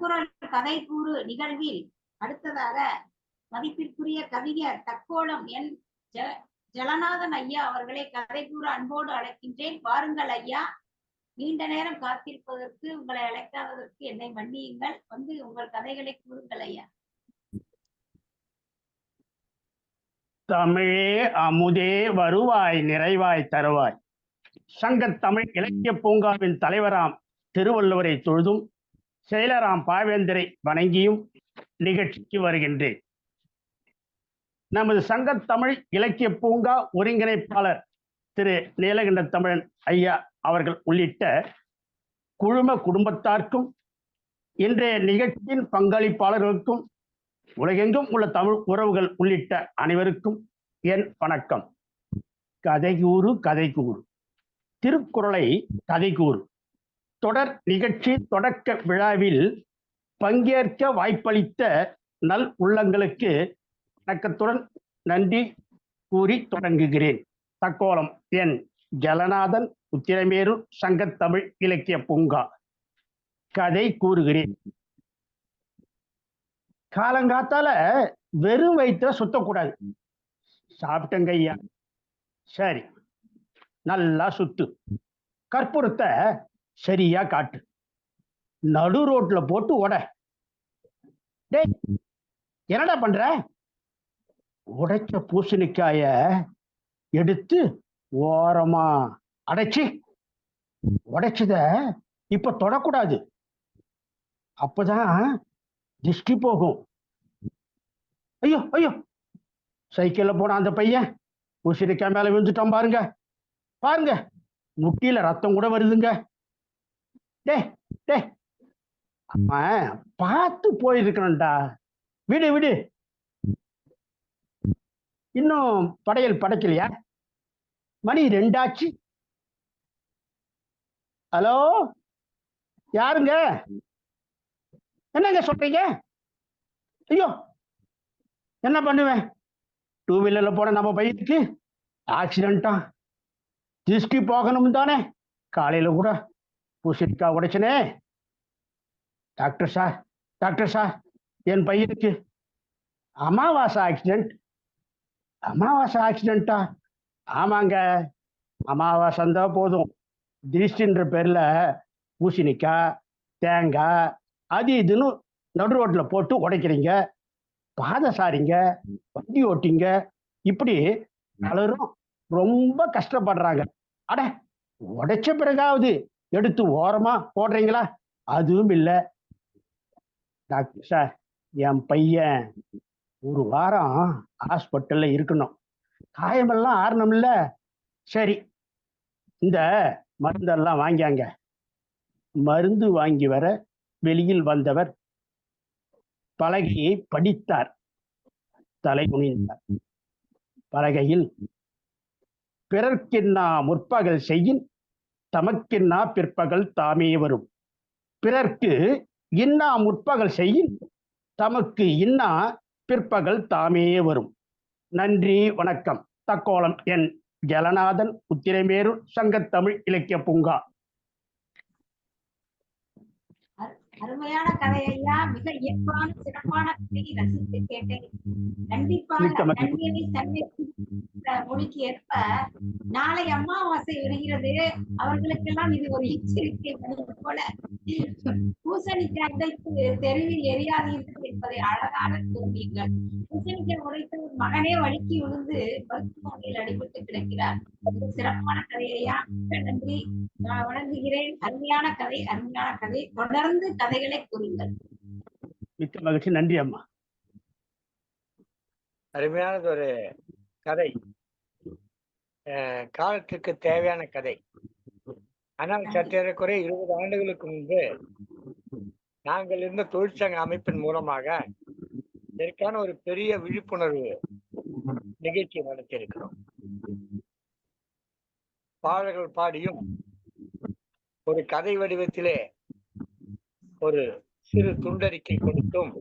திருக்குறள் கதை கூறு நிகழ்வில் அடுத்ததாக மதிப்பிற்குரிய கவிஞர் தக்கோளம் என். ஜ- ஜலநாதன் ஐயா அவர்களை கதை கூற அன்போடு அழைக்கின்றேன். வாருங்கள் ஐயா. நீண்ட நேரம் காத்திருப்பதற்கு உங்களை அழைக்காததற்கு என்னை மன்னியுங்கள். வந்து உங்கள் கதைகளை கூறுங்கள் ஐயா. தமிழே அமுதே வருவாய் நிறைவாய் தருவாய். சங்கத் தமிழ் இலக்கிய பூங்காவின் தலைவராம் திருவள்ளுவரை தொழுதும் செயலராம் பாவேந்தரை வணங்கியும் நிகழ்ச்சிக்கு வருகின்றேன். நமது சங்க தமிழ் இலக்கிய பூங்கா ஒருங்கிணைப்பாளர் திரு நீலகண்ட தமிழன் ஐயா அவர்கள் உள்ளிட்ட குழும குடும்பத்தார்க்கும் இன்றைய நிகழ்ச்சியின் பங்களிப்பாளர்களுக்கும் உலகெங்கும் உள்ள தமிழ் உறவுகள் உள்ளிட்ட அனைவருக்கும் என் வணக்கம். கதை கூறு கதை கூறு திருக்குறளை கதை கூறு தொடர் நிகழ்ச்சி தொடக்க விழாவில் பங்கேற்க வாய்ப்பளித்த நல் உள்ளங்களுக்கு வணக்கத்துடன் நன்றி கூறி தொடங்குகிறேன். தக்கோலம் என் ஜலநாதன் உத்திரமேரு சங்கத்தமிழ் இலக்கிய பூங்கா. கதை கூறுகிறேன். காலங்காத்தால வெறும் வயிற்றுல சுத்தக்கூடாது. சாப்பிட்டங்க ஐயா. சரி நல்லா சுத்து. கற்பூரத்தை சரியா காட்டு. நடு ரோட்ல போட்டு உட டேய் என்னடா பண்ற? உடைச்ச பூசணிக்காய எடுத்து ஓரமா அடைச்சி. உடைச்சத இப்ப தொடக்கூடாது. அப்பதான் திருஷ்டி போகும். ஐயோ ஐயோ. சைக்கிள்ல போன அந்த பையன் பூசணிக்காய் மேல விழுந்துட்டான் பாருங்க. பாருங்க முட்டியில ரத்தம் கூட வருதுங்க. டே டே. அவன் பார்த்து போயிருக்கணும்டா விடு விடு. இன்னும் படையல் படைக்கலையா? மணி ரெண்டாச்சு. ஹலோ? யாருங்க? என்னங்க சொல்றீங்க? ஐயோ. என்ன பண்ணுவேன்? டூ வீலர்ல போன நம்ம பையனுக்கு ஆக்சிடென்ட்டா திருஷ்டி போகணும் தானே காலையில கூட பூசணிக்காய் உடைச்சனே? டாக்டர் சார் டாக்டர் சார் என் பையனுக்கு அமாவாசை ஆக்சிடென்ட் அமாவாசை ஆக்சிடென்ட்டா ஆமாங்க. அமாவாசை இருந்தால் போதும். திருஷ்டின்ற பேர்ல பூசணிக்காய் தேங்காய் அது இதுன்னு நடு ரோட்டில் போட்டு உடைக்கிறீங்க. பாதை சாரிங்க வண்டி ஓட்டிங்க. இப்படி பலரும் ரொம்ப கஷ்டப்படுறாங்க. அட உடைச்ச பிறகாவது எடுத்து ஓரமா போடுறீங்களா? அதுவும் இல்லை. டாக்டர் சார் என் பையன் ஒரு வாரம் ஹாஸ்பிட்டல்ல இருக்கணும். காயமெல்லாம் ஆறணும்ல. சரி இந்த மருந்தெல்லாம் வாங்கியாங்க. மருந்து வாங்கி வர வெளியில் வந்தவர் பலகையை படித்தார். தலை குனிந்தார். பலகையில் பிறர்க்கின்னா முற்பகல் செய்யின் தமக்கின்னா பிற்பகல் தாமே வரும். பிறர்க்கு இன்னா முற்பகல் செய்யின் தமக்கு இன்னா பிற்பகல் தாமே வரும். நன்றி வணக்கம். தக்கோலம் என் ஜலநாதன் உத்திரமேரூர் சங்கத்தமிழ் இலக்கிய பூங்கா. அருமையான கதை ஐயா மிக இயல்பான சிறப்பான கதையை ரசித்து கேட்டேன் கண்டிப்பாக. நன்றியை தன்னை குறித்த மொழிக்கு ஏற்ப நாளை அமாவாசை வருகிறது அவர்களுக்கெல்லாம் இது ஒரு எச்சரிக்கை போல பூசணிக்காய் உடைத்து தெருவில் எரியாதீர்கள் என்பதை அழகாக கூறினீர்கள் பூசணிக்காய் உடைத்த ஒரு மகனே வழுக்கி விழுந்து மருத்துவமனையில் அடிபட்டு கிடக்கிறார். சிறப்பான கதை ஐயா மிக்க நன்றி. நான் வணங்குகிறேன். அருமையான கதை அருமையான கதை. தொடர்ந்து கதைகளை கூறுங்கள். மிக்க மகிழ்ச்சி. நன்றி அம்மா. அருமையானது ஒரு கதை. அஹ் காலத்துக்கு தேவையான கதை. ஆனால் சற்றேறக்குறைய இருபது ஆண்டுகளுக்கு முன்பு நாங்கள் இருந்த தொழிற்சங்க அமைப்பின் மூலமாக இதற்கான ஒரு பெரிய விழிப்புணர்வு நிகழ்ச்சி நடத்தியிருக்கிறோம். பாடல்கள் பாடியும் ஒரு கதை வடிவத்திலே ஒரு சிறு துண்டறிக்கை கொடுத்தும்